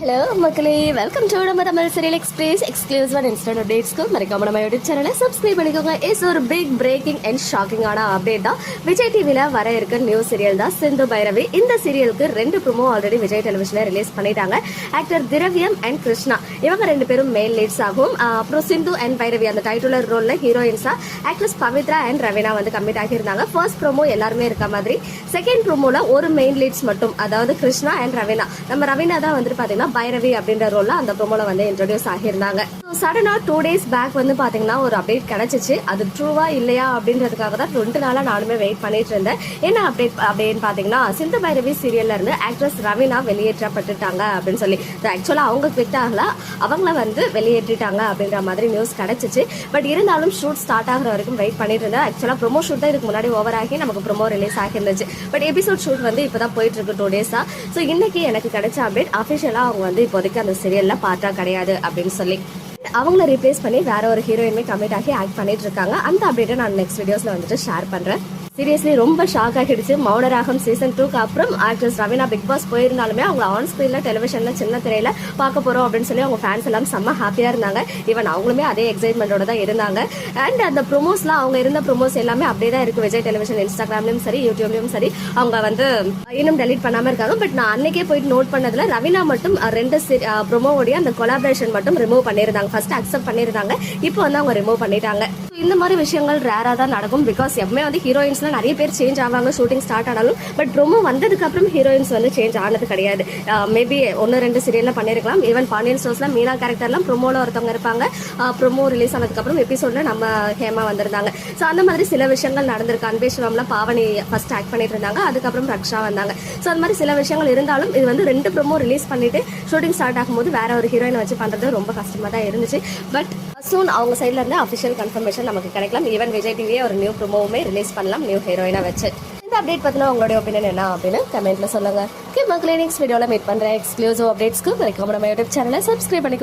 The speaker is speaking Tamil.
ஹலோ மக்களே. வெல்கம் டு நம்ம Tamil serial express exclusive and instant அப்டேட்ஸ்க்கு மறக்காம நம்ம யூடியூப் சேனலை சப்ஸ்கிரைப் பண்ணிக்கோங்க. இஸ் ஒரு பிக் பிரேக்கிங் அண்ட் ஷாக்கிங்கான அப்டேட் தான். விஜய் டிவியில் வர இருக்க நியூ சீரியல் தான் சிந்து பைரவி. இந்த சீரியலுக்கு ரெண்டு ப்ரோமோ ஆல்ரெடி விஜய் டெலிவிஷனில் ரிலீஸ் பண்ணிட்டாங்க. Actor Thiraviyam and Krishna. இவங்க ரெண்டு பேரும் மெயின் லீட்ஸ் ஆகும். அப்புறம் சிந்து அண்ட் பைரவி அந்த டைட்டுலர் ரோலில் ஹீரோயின்ஸா ஆக்ட்ரஸ் பவித்ரா அண்ட் ரவீனா வந்து கம்மிட் ஆகியிருந்தாங்க. ஃபர்ஸ்ட் ப்ரோமோ எல்லாருமே இருக்க மாதிரி. செகண்ட் ப்ரோமோவில் ஒரு மெயின் லீட்ஸ் மட்டும் அதாவது கிருஷ்ணா அண்ட் ரவீனா. நம்ம ரவீனா தான் வந்துட்டு பார்த்தீங்கன்னா பைரவி அப்படின்ற ரோல்ல அந்த ப்ரோமோல வந்து இன்ட்ரோடியூஸ் ஆகியிருந்தாங்க. சடனாக டூ டேஸ் பேக் வந்து பார்த்தீங்கன்னா ஒரு அப்டேட் கிடச்சிச்சு. அது ட்ரூவா இல்லையா அப்படின்றதுக்காக தான் ரெண்டு நாளாக நானுமே வெயிட் பண்ணிட்டு இருந்தேன். என்ன அப்டேட் அப்படின்னு பார்த்தீங்கன்னா சிந்து பைரவி சீரியல்ல இருந்து ஆக்ட்ரஸ் ரவீனா வெளியேற்றப்பட்டுட்டாங்க அப்படின்னு சொல்லி. ஆக்சுவலாக அவங்க குவிட் ஆகல அவங்கள வந்து வெளியேற்றிட்டாங்க அப்படின்ற மாதிரி நியூஸ் கிடச்சிச்சு. பட் இருந்தாலும் ஷூட் ஸ்டார்ட் ஆகுற வரைக்கும் வெயிட் பண்ணிட்டு இருந்தேன். ஆக்சுவலாக ப்ரோமோ ஷூட் தான் இதுக்கு முன்னாடி ஓவர் ஆகி நமக்கு ப்ரோமோ ரிலீஸ் ஆகிருந்துச்சு பட் எபிசோட் ஷூட் வந்து இப்பதான் போயிட்டு இருக்கு டூ டேஸா ஸோ இன்னைக்கு எனக்கு கிடைச்ச அப்டேட் அஃபிஷியலாக அவங்க வந்து இப்போதைக்கு அந்த சீரியல்ல பார்த்தா கிடையாது அப்படின்னு சொல்லி. அவங்கள ரீப்ளேஸ் பண்ணி வேற ஒரு ஹீரோயினுமே கமிட் ஆகி ஆக்ட் பண்ணிட்டு இருக்காங்க. அந்த அப்டேட்டை நான் நெக்ஸ்ட் வீடியோஸ்ல வந்துட்டு ஷேர் பண்றேன். சீரியஸ்லி ரொம்ப ஷாக் ஆகிடுச்சு. மௌனராகம் சீசன் டூக்கு அப்புறம் ஆக்ட்ரஸ் ரவீனா பிக் பாஸ் போயிருந்தாலுமே அவங்க ஆன் ஸ்கிரீன்ல டெலிவிஷன்ல சின்ன திரையில பார்க்க போறோம் அப்படின்னு சொல்லி அவங்க ஃபேன்ஸ் எல்லாம் செம்ம ஹாப்பியா இருந்தாங்க. ஈவன் அவங்களுமே அதே எக்ஸைட்மெண்டோட தான் இருந்தாங்க. அண்ட் அந்த ப்ரொமோஸ்லாம் அவங்க இருந்த ப்ரொமோஸ் எல்லாமே அப்படியே தான் இருக்கு. விஜய் டெலிவிஷன் இன்ஸ்டாகிராம்லயும் சரி யூடியூப்லயும் சரி. அவங்க வந்து இன்னும் டெலிட் பண்ணாம இருக்காங்க. பட் நான் அன்னைக்கே போயிட்டு நோட் பண்ணதுல ரவீனா மட்டும் ரெண்டு ப்ரொமோவோடைய அந்த கொலாபரேஷன் மட்டும் ரிமூவ் பண்ணியிருந்தாங்க. ஃபர்ஸ்ட் அக்செப்ட் பண்ணியிருந்தாங்க. இப்போ வந்து அவங்க ரிமூவ் பண்ணிட்டாங்க. இந்த மாதிரி விஷயங்கள் ரேராக தான் நடக்கும் பிகாஸ் எப்பவுமே வந்து ஹீரோயின்ஸ்லாம் நிறைய பேர் சேஞ்ச் ஆவாங்க ஷூட்டிங் ஸ்டார்ட் ஆனாலும். பட் ப்ரோமோ வந்ததுக்கு அப்புறம் ஹீரோயின்ஸ் வந்து சேஞ்ச் ஆனது கிடையாது. மேபி ஒன்று ரெண்டு சீரியல்ல பண்ணியிருக்கலாம் ஈவன் பாண்டியன் ஸ்டோர்ஸ்ல மீனா கேரக்டர்லாம் ப்ரோமோல ஒருத்தவங்க இருப்பாங்க. ப்ரோமோ ரிலீஸ் ஆனதுக்கப்புறம் எபிசோட்ல நம்ம ஹேமா வந்திருந்தாங்க. ஸோ அந்த மாதிரி சில விஷயங்கள் நடந்திருக்கு. அன்பேஸ்வரம்ல பாவனி ஃபர்ஸ்ட் ஆக்ட் பண்ணிட்டு இருந்தாங்க. அதுக்கப்புறம் ரக்ஷா வந்தாங்க. ஸோ அந்த மாதிரி சில விஷயங்கள் இருந்தாலும் இது வந்து ரெண்டு ப்ரோமோ ரிலீஸ் பண்ணிட்டு ஷூட்டிங் ஸ்டார்ட் ஆகும்போது வேற ஒரு ஹீரோயினை வச்சு பண்றது ரொம்ப கஷ்டமா தான் இருந்துச்சு. பட் சூன் அவங்க சைட்ல இருந்து அஃபிஷியல் கன்ஃபர்மேஷன் நமக்கு கிடைக்கலாம். ஈவன் விஜய் டிவியே ஒரு நியூ ப்ரோமோவுமே ரிலீஸ் பண்ணலாம். நியூ ஹீரோயினா வச்சு. இந்த அப்டேட் பத்தின உங்களுடைய ஒப்பீனியன் என்ன அப்படின்னு கமெண்ட்ல சொல்லுங்க. ஓகே மக்களே நெக்ஸ்ட் வீடியோல மீட் பண்றேன் எக்ஸ்க்ளூசிவ் அப்டேட்ஸ்க்கு வரைக்கும் நம்ம யூடியூப் சேனலை சப்ஸ்கிரைப் பண்ணிக்கோ